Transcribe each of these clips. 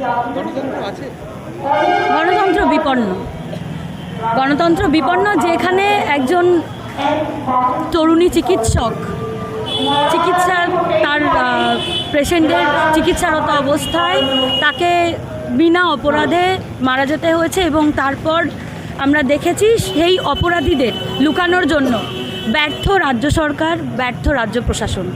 গণতন্ত্র গণতন্ত্র বিপন্ন। গণতন্ত্র বিপন্ন যেখানে একজন তরুণী চিকিৎসক, চিকিৎসা তার পেশেন্টের চিকিৎসারত অবস্থায় তাকে বিনা অপরাধে মারা যেতে হয়েছে এবং তারপর আমরা দেখেছি সেই অপরাধীদের লুকানোর জন্য ব্যর্থ রাজ্য সরকার, ব্যর্থ রাজ্য প্রশাসন।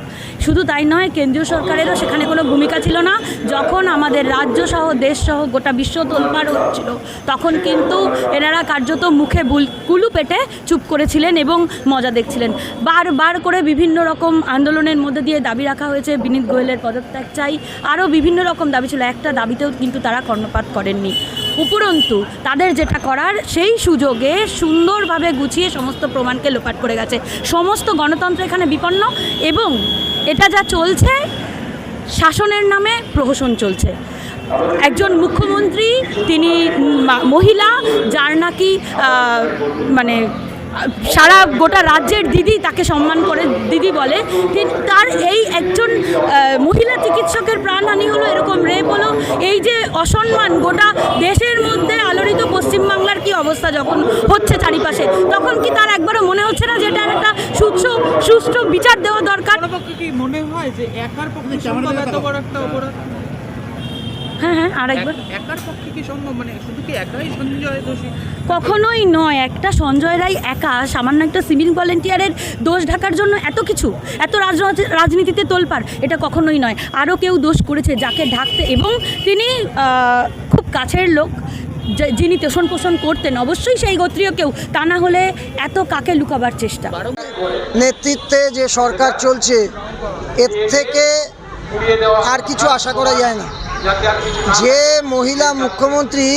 শুধু তাই নয়, কেন্দ্রীয় সরকারেরও সেখানে কোনো ভূমিকা ছিল না। যখন আমাদের রাজ্য সহ, দেশ সহ গোটা বিশ্ব তোলপাড় হচ্ছিল, তখন কিন্তু এনারা কার্যত মুখে কুলু পেটে চুপ করেছিলেন এবং মজা দেখছিলেন। বারবার করে বিভিন্ন রকম আন্দোলনের মধ্যে দিয়ে দাবি রাখা হয়েছে। বিনীত গোয়েলের পদত্যাগ চাই। আরও বিভিন্ন রকম দাবি ছিল। একটা দাবিতেও কিন্তু তারা কর্ণপাত করেননি। উপরন্তু তাদের যেটা করার, সেই সুযোগে সুন্দরভাবে গুছিয়ে সমস্ত প্রমাণকে লোপাট করে গেছে। সমস্ত গণতন্ত্র এখানে বিপন্ন এবং এটা যা চলছে, শাসনের নামে প্রহসন চলছে। একজন মুখ্যমন্ত্রী, তিনি মহিলা, যার নাকি মানে সারা গোটা রাজ্যের দিদি তাকে সম্মান করে দিদি বলে। তার এই একজন মহিলা চিকিৎসকের প্রাণহানি হলো এরকম রেপ হলো। এই যে অসম্মান গোটা দেশের মধ্যে আলোড়িত পশ্চিমবাংলার কি অবস্থা যখন হচ্ছে চারিপাশে? তখন কি তার একবারও মনে হচ্ছে না যে এটা একটা সুস্থ সুষ্ঠু বিচার দেওয়া দরকার? মনে হয় যে একার পক্ষে একটা অপরাধ? হ্যাঁ হ্যাঁ আরেকবার। এক- একার পক্ষে কি সম্ভব? মানে শুধু কি একাই সঞ্জয় দোষী? কখনোই নয় একটা সঞ্জয় রায় একা সামান্য একটা সিভিল ভলেন্টিয়ারের দোষ ঢাকার জন্য এত কিছু এত রাজ- রাজনীতিতে তোলপাড় এটা কখনোই নয়। আরও কেউ দোষ করেছে যাকে ঢাকতে এবং তিনি খুব কাছের লোক যে- যিনি তোষণ পোষণ করতেন অবশ্যই সেই গোত্রীয় কেউ তা না হলে এত কাকে লুকাবার চেষ্টা? নেতৃত্বে যে সরকার চলছে এর থেকে আর কিছু আশা করা যায় না। যে মহিলা মুখ্যমন্ত্রী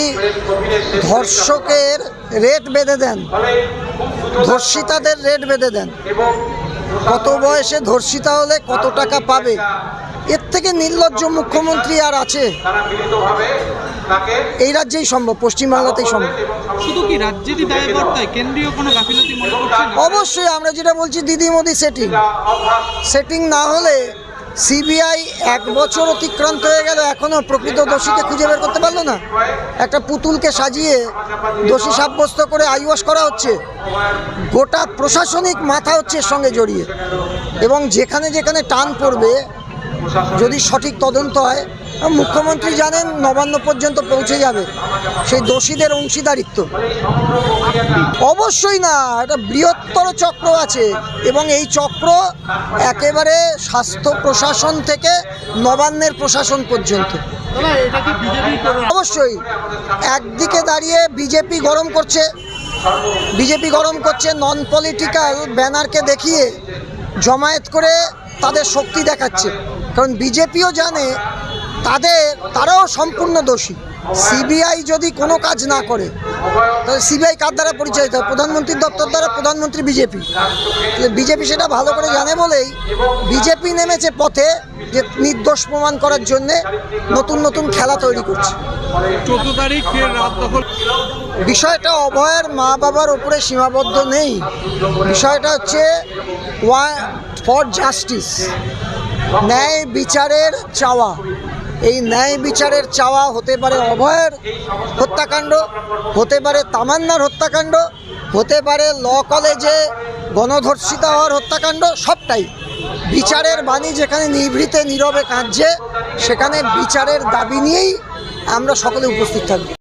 ধর্ষকের রেট বেঁধে দেন ধর্ষিতাদের রেট বেঁধে দেন কত বয়সে ধর্ষিতা হলে কত টাকা পাবে? এর থেকে নির্লজ্জ মুখ্যমন্ত্রী আর আছে। এই রাজ্যেই সম্ভব পশ্চিমবাংলাতেই সম্ভব। শুধু কি রাজ্যেরই দায়বর্তায় কেন্দ্রীয় কোনো গাফিলতি মনে অবশ্যই আমরা যেটা বলছি দিদি মোদি সেটিং সেটিং না হলে সিবিআই এক বছর অতিক্রান্ত হয়ে গেল এখনও প্রকৃত দোষীকে খুঁজে বের করতে পারল না। একটা পুতুলকে সাজিয়ে দোষী সাব্যস্ত করে আইওয়াস করা হচ্ছে। গোটা প্রশাসনিক মাথা হচ্ছে এর সঙ্গে জড়িয়ে। এবং যেখানে যেখানে টান পড়বে, যদি সঠিক তদন্ত হয় মুখ্যমন্ত্রী জানেন নবান্ন পর্যন্ত পৌঁছে যাবে। সেই দোষীদের অংশীদারিত্ব। অবশ্যই না একটা বৃহত্তর চক্র আছে এবং এই চক্র একেবারে স্বাস্থ্য প্রশাসন থেকে নবান্নের প্রশাসন পর্যন্ত। অবশ্যই, একদিকে দাঁড়িয়ে বিজেপি গরম করছে, বিজেপি গরম করছে নন পলিটিক্যাল ব্যানারকে দেখিয়ে জমায়েত করে তাদের শক্তি দেখাচ্ছে। কারণ বিজেপিও জানে তাদের তারাও সম্পূর্ণ দোষী। সিবিআই যদি কোনো কাজ না করে তাহলে সিবিআই কার দ্বারা পরিচালিত? হয় প্রধানমন্ত্রীর দপ্তর দ্বারা প্রধানমন্ত্রী বিজেপি। বিজেপি সেটা ভালো করে জানে বলেই বিজেপি নেমেছে পথে যে নির্দোষ প্রমাণ করার জন্যে নতুন নতুন খেলা তৈরি করছে। চোদ্দ তারিখ বিষয়টা অভয়ের মা বাবার উপরে সীমাবদ্ধ নেই। বিষয়টা হচ্ছে ওয়া ফর জাস্টিস ন্যায় বিচারের চাওয়া। এই ন্যায় বিচারের চাওয়া হতে পারে অভয়ের হত্যাকাণ্ড, হতে পারে তামান্নার হত্যাকাণ্ড, হতে পারে ল কলেজে গণধর্ষিতা হওয়ার হত্যাকাণ্ড, সবটাই বিচারের বাণী যেখানে নিভৃতে, নীরবে কাঁদছে, সেখানে বিচারের দাবি নিয়েই আমরা সকলে উপস্থিত থাকব।